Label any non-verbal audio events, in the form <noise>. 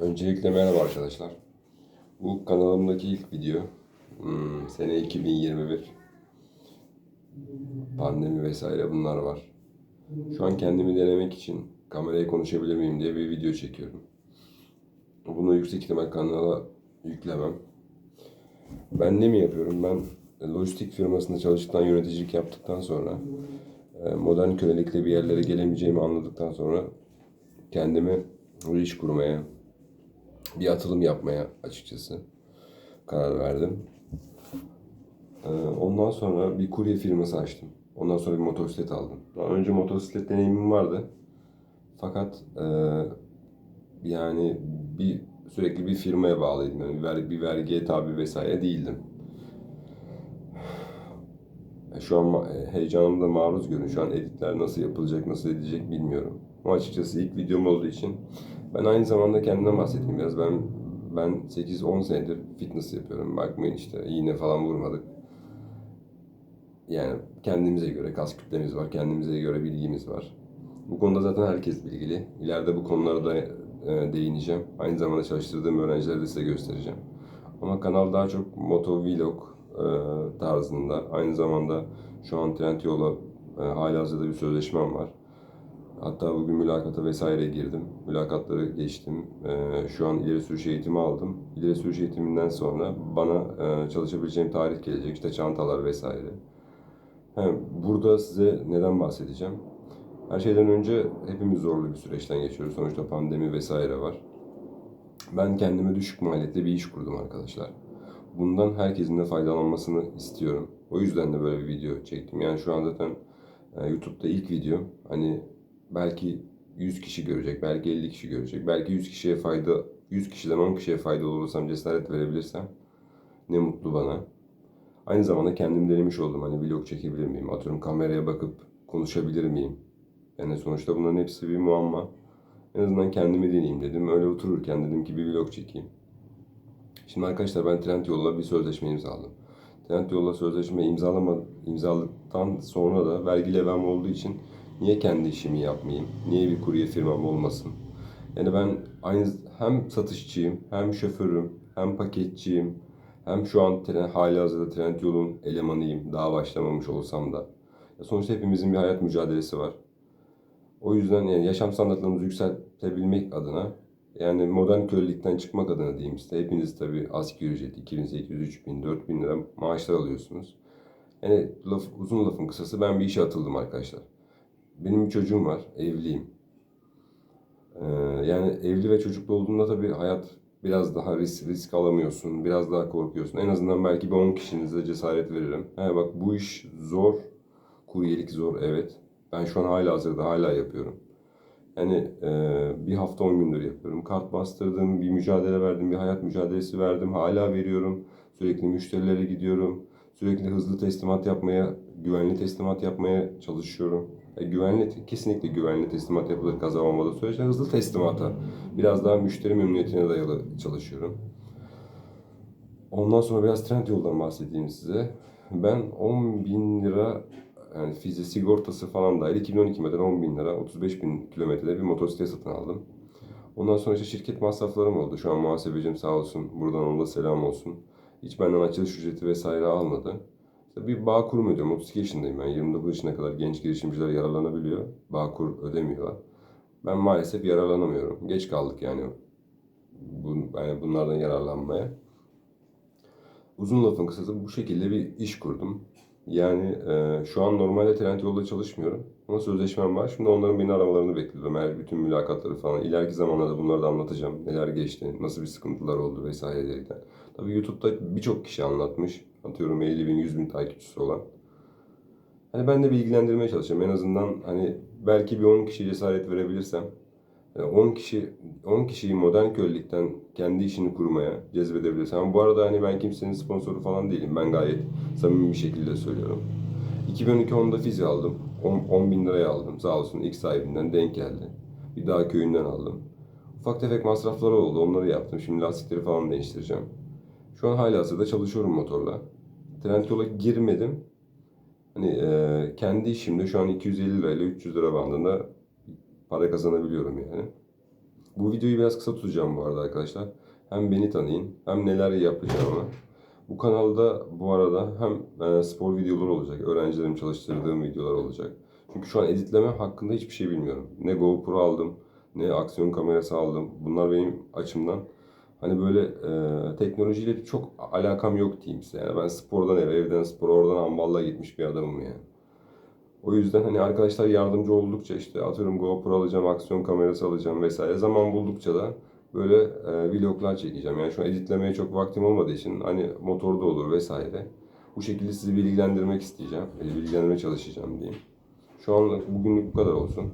Öncelikle merhaba arkadaşlar. Bu kanalımdaki ilk video. Hmm, sene 2021. Pandemi vesaire bunlar var. Şu an kendimi denemek için kameraya konuşabilir miyim diye bir video çekiyorum. Bunu yüksek ihtimal kanala yüklemem. Ben ne mi yapıyorum? Ben lojistik firmasında çalıştıktan, yöneticilik yaptıktan sonra e, modern kölelikle bir yerlere gelemeyeceğimi anladıktan sonra kendime bir iş kurmaya, bir atılım yapmaya açıkçası karar verdim. Ee, Ondan sonra bir kurye firması açtım. Ondan sonra bir motosiklet aldım. Daha önce motosiklet deneyimim vardı. Fakat e, yani bir sürekli bir firmaya bağlıydım. Yani bir, ver- bir vergiye tabi vesaire değildim. E, <sighs> Şu an ma- heyecanımda maruz görün. Şu an editler nasıl yapılacak, nasıl edilecek bilmiyorum. Ama açıkçası ilk videom olduğu için ben aynı zamanda kendimden bahsedeyim biraz. Ben ben 8-10 senedir fitness yapıyorum. Bakmayın işte iğne falan vurmadık. Yani kendimize göre kas kütlemiz var, kendimize göre bilgimiz var. Bu konuda zaten herkes bilgili. İleride bu konulara da e, değineceğim. Aynı zamanda çalıştırdığım öğrencilere de size göstereceğim. Ama kanal daha çok moto vlog e, tarzında. Aynı zamanda şu an Trendyol'la e, halihazırda bir sözleşmem var. Hatta bugün mülakata vesaire girdim. Mülakatları geçtim. Ee, şu an ileri sürüş eğitimi aldım. İleri sürüş eğitiminden sonra bana e, çalışabileceğim tarih gelecek. İşte çantalar vesaire. He, burada size neden bahsedeceğim? Her şeyden önce hepimiz zorlu bir süreçten geçiyoruz. Sonuçta pandemi vesaire var. Ben kendime düşük maliyetli bir iş kurdum arkadaşlar. Bundan herkesin de faydalanmasını istiyorum. O yüzden de böyle bir video çektim. Yani şu an zaten e, YouTube'da ilk video. Hani belki 100 kişi görecek, belki 50 kişi görecek. Belki 100 kişiye fayda, 100 kişiden 10 kişiye faydalı olursam, cesaret verebilirsem ne mutlu bana. Aynı zamanda kendim denemiş oldum. Hani vlog çekebilir miyim? Atıyorum kameraya bakıp konuşabilir miyim? Yani sonuçta bunların hepsi bir muamma. En azından kendimi deneyeyim dedim. Öyle otururken dedim ki bir vlog çekeyim. Şimdi arkadaşlar ben Trendyol'la bir sözleşme imzaladım. Trendyol'la sözleşme imzalama, imzaladıktan sonra da vergi levham olduğu için niye kendi işimi yapmayayım? Niye bir kurye firmam olmasın? Yani ben aynı hem satışçıyım, hem şoförüm, hem paketçiyim, hem şu an tren, hali hazırda Trendyol'un elemanıyım. Daha başlamamış olsam da. Ya sonuçta hepimizin bir hayat mücadelesi var. O yüzden yani yaşam standartlarımızı yükseltebilmek adına yani modern kölelikten çıkmak adına diyeyim size. Hepiniz tabii asgari ücret 2800, 3000, 4000 lira maaşlar alıyorsunuz. Yani laf, uzun lafın kısası ben bir işe atıldım arkadaşlar. Benim bir çocuğum var, evliyim. Ee, yani evli ve çocuklu olduğunda tabii hayat biraz daha risk, risk alamıyorsun, biraz daha korkuyorsun. En azından belki bir 10 kişinize cesaret veririm. He bak bu iş zor, kuryelik zor evet. Ben şu an hala hazırda hala yapıyorum. Yani e, bir hafta 10 gündür yapıyorum. Kart bastırdım, bir mücadele verdim, bir hayat mücadelesi verdim. Hala veriyorum. Sürekli müşterilere gidiyorum. Sürekli hızlı teslimat yapmaya, güvenli teslimat yapmaya çalışıyorum. E, güvenli, kesinlikle güvenli teslimat yapılır kaza olmadığı sürece hızlı teslimata, biraz daha müşteri memnuniyetine dayalı çalışıyorum. Ondan sonra biraz Trendyol'dan bahsedeyim size. Ben 10 bin lira yani fize sigortası falan dahil 2012 model 10 bin lira 35 bin kilometrede bir motosiklet satın aldım. Ondan sonra işte şirket masraflarım oldu. Şu an muhasebecim sağ olsun. Buradan ona da selam olsun. Hiç benden açılış ücreti vesaire almadı. İşte bir Bağkur ödüyorum. 32 yaşındayım ben. 29 yaşına kadar genç girişimciler yararlanabiliyor. Bağkur ödemiyorlar. Ben maalesef yararlanamıyorum. Geç kaldık yani, bu, yani bunlardan yararlanmaya. Uzun lafın kısası bu şekilde bir iş kurdum. Yani e, şu an normalde Trendyol'da çalışmıyorum. Ama sözleşmem var. Şimdi onların beni aramalarını bekliyorum. Eğer bütün mülakatları falan. İleriki zamanlarda bunları da anlatacağım. Neler geçti, nasıl bir sıkıntılar oldu vesaire derken. Tabii YouTube'da birçok kişi anlatmış. Atıyorum 50 bin, 100 bin takipçisi olan. Hani ben de bilgilendirmeye çalışacağım. En azından hani belki bir 10 kişi cesaret verebilirsem yani 10 kişi 10 kişiyi modern kölelikten kendi işini kurmaya cezbedebilirsem. Ama bu arada hani ben kimsenin sponsoru falan değilim. Ben gayet samimi bir şekilde söylüyorum. 2012 Honda Fizi aldım. 10, 10 bin liraya aldım. Sağ olsun ilk sahibinden denk geldi. Bir daha köyünden aldım. Ufak tefek masrafları oldu. Onları yaptım. Şimdi lastikleri falan değiştireceğim. Şu an hala hazırda çalışıyorum motorla. Trendyol'a girmedim. Hani e, kendi işimde şu an 250 lirayla 300 lira bandında para kazanabiliyorum yani. Bu videoyu biraz kısa tutacağım bu arada arkadaşlar. Hem beni tanıyın hem neler yapacağımı. Bu kanalda bu arada hem e, spor videoları olacak, öğrencilerim çalıştırdığım videolar olacak. Çünkü şu an editleme hakkında hiçbir şey bilmiyorum. Ne GoPro aldım, ne aksiyon kamerası aldım. Bunlar benim açımdan hani böyle e, teknolojiyle çok alakam yok diyeyim size. Yani ben spordan eve, evden spora, oradan amballa gitmiş bir adamım yani. O yüzden hani arkadaşlar yardımcı oldukça işte atıyorum GoPro alacağım, aksiyon kamerası alacağım vesaire. Zaman buldukça da böyle e, vloglar çekeceğim. Yani şu an editlemeye çok vaktim olmadığı için hani motorda olur vesaire. Bu şekilde sizi bilgilendirmek isteyeceğim. e, Bilgilendirmeye çalışacağım diyeyim. Şu an bugünlük bu kadar olsun.